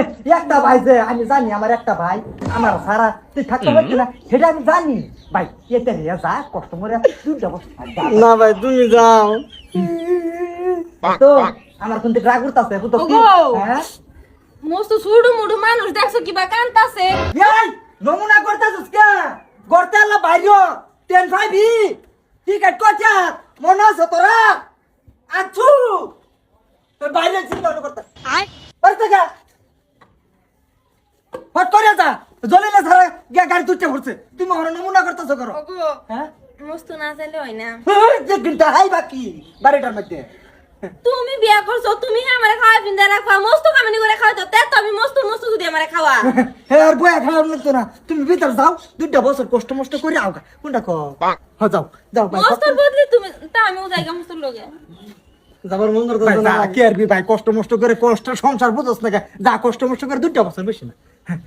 একটা ভাই যে আমি জানি আমার একটা ভাই আমার সারা তুই থাকতে পারছি না সেটা আমি জানি। ভাই এতে রে যা কষ্ট করে দুইটা থাক। না ভাই তুমি যাও। তো আমার কিন্তু রাগ উঠতাছে? হ্যাঁ? মস্ত সুডু মুডু মানুষ দেখছ কিবা কান্তাছে? এই নমুনা করতেছিস কে? করতে আল্লাহ বাইরে টেন ফাইভি টিকেট করছে মনে আছে তোরা? আছু তোর বাইরে চিন্তা করতে। করতে গা হট করে যা। জলিলে সারা গিয়া গাড়ি তুলতে পড়ছে তুমি আমার নমুনা করতেছো করো। হ্যাঁ? মস্ত না চাইলে হয় না। যে ঘণ্টা হাই বাকি বাড়িটার মধ্যে। তুমি বিয়া করছ তুমি আমারে খাওয়া পিন্দা রাখবা মস্ত কামানি করে খাওয়া তো তে তো আমি মস্ত মস্ত যদি আমারে খাওয়া। হ্যাঁ আর বয়া খাওয়ার লাগতো না। তুমি ভিতর যাও দুইটা বছর কষ্ট মষ্ট করে আও কোনটা কো হ্যাঁ যাও যাও ভাই বদলি তুমি তা আমিও লগে। যাবার মন ভাই, না। কি আর ভাই কষ্ট মষ্ট করে কষ্ট সংসার বুঝছ না যা কষ্ট মষ্ট করে দুইটা বছর বেশি না। হয়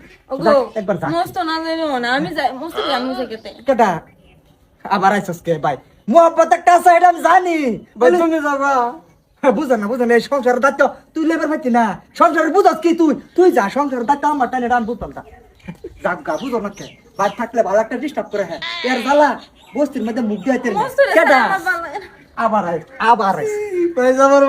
আবার আইসস কে? ভাই মোহাম্মত একটা আছে এটা আমি জানি। তুমি যাবা? বুঝা না বুঝা না এই সংসারের দায়িত্ব তুই লেবার পাইতি না। সংসারের বুঝাস কি তুই? তুই যা সংসারের দায়িত্ব আমার টানে টান বুঝতাম না যাক গা বুঝো না কে? ভাই থাকলে ভালো একটা ডিস্টার্ব করে হ্যাঁ। এর জ্বালা বস্তির মধ্যে মুখ দিয়ে কেটা। আবার আবার আইস। ভাই যাবার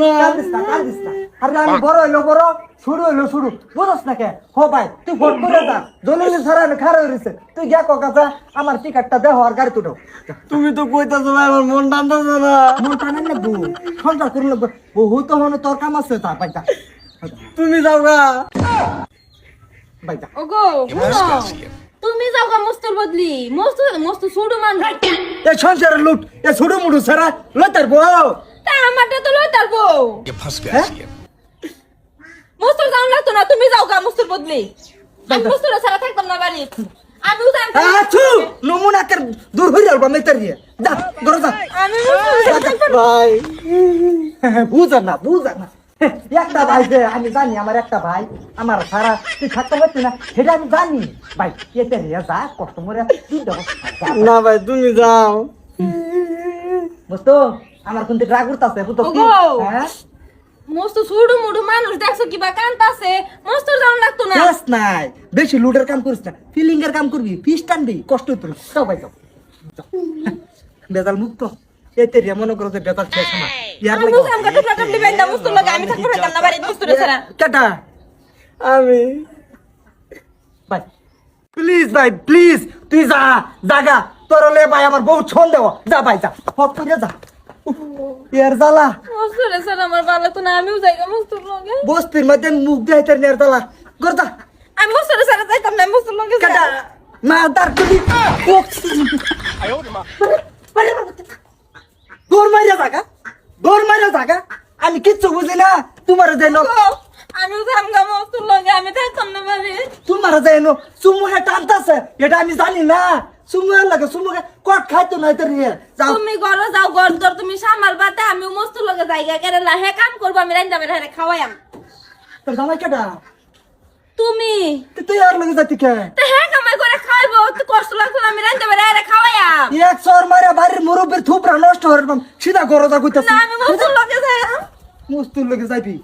না। কাঁদিস না, কাঁদিস না। আরে আমি বড় হইল বড়। শুরু হইল শুরু। বুঝস না কে? হো ভাই তুই ফোন করে যা। দলিল ছাড়া খারে হইছে। তুই গিয়া কাকা আমার টিকাটটা দেহ আর গাড়ি তুটো। তুমি তো কইতাছ ভাই আমার মন টানতাছ না। মন টানেন না বউ। সন্তান করলে বহু তো হনে তোর কাম আছে তা পাইতা তুমি যাও না বাইতা ওগো তুমি যাও গা মস্তুর বদলি। মস্তু মস্তু ছোড়ু মান এ সংসার লুট এ ছোড়ু মুড়ু সারা লতার বউ। তা আমারটা তো লতার বউ। এ গেছে তো না তুমি যাও গা মুস্তুর বদলি। মস্তুর ছাড়া থাকতাম না বাড়ি। আমি একটা ভাই যে আমি জানি আমার একটা ভাই আমার সারা তুই থাকতে পারছি না সেটা আমি জানি। ভাই এটা রে যা কষ্ট মরে না ভাই তুমি যাও। বুঝতো? আমার কিন্তু রাগ উঠতেছে হ্যাঁ? মস্ত সুডু মুডু মানুষ দেখছ কিবা কান্তাছে? মস্তর যাও লাগতো না? কেস নাই। বেশি লুটের কাম করিস না। ফিলিং এর কাম করবি ফিস টানবি কষ্ট হইতো না। যাও ভাই যাও। বেজাল মুক্ত। এতে রে মনে করো যে বেজাল শেষ না ইয়ার আমি লাগে আমাকে টুকরা টুকরি বাইন্দা মস্তর লাগে আমি থাকতে পারতাম না বাড়ি মস্তর ছাড়া। কেটা আমি ভাই প্লিজ ভাই প্লিজ তুই যা জাগা। ভাই আমার বউ ছন যা ভাই যা। হট করে যা। এর জ্বালা মস্তর ছাড়া আমার ভালো লাগতো না আমিও যাই গা মস্তর লগে। বস্তির মধ্যে মুখ দিয়ে তোর নের জ্বালা গর যা। আমি মস্তর ছাড়া যাইতাম না মস্তর লগে কেটা মা দার তুলি দৌড় মারিয়া জাগা দৌড় মারিয়া জাগা আমি কিচ্ছু বুঝি না তোমার যেন আমিও যাম গা মস্তর লগে আমি থাকতাম না বাড়ি। তোমার যেন চুমুহে টানতাছে এটা আমি জানি না। চুমুহে লাগে চুমুহে কট খাইতো না এটা নিয়ে যাও। তুমি ঘরে যাও ঘর তোর তুমি সামাল বাতে আমি মস্ত লগে জায়গা কেরেলা হে কাম করব আমি রান্না বেড়ে হেরে খাওয়াইম তোর জামাই কেটা তুমি? তুই তুই আর লগে যাতি কে? তো হে কামাই করে খাইবো তো কষ্ট লাগতো আমি রান্না বেড়ে হেরে খাওয়াইম এক সর মারে বাড়ির মুরব্বীর থুপরা নষ্ট হয়ে সিধা গরজা কইতাছি না আমি মস্ত লগে যাই মুস্তুর লগে যাইবি।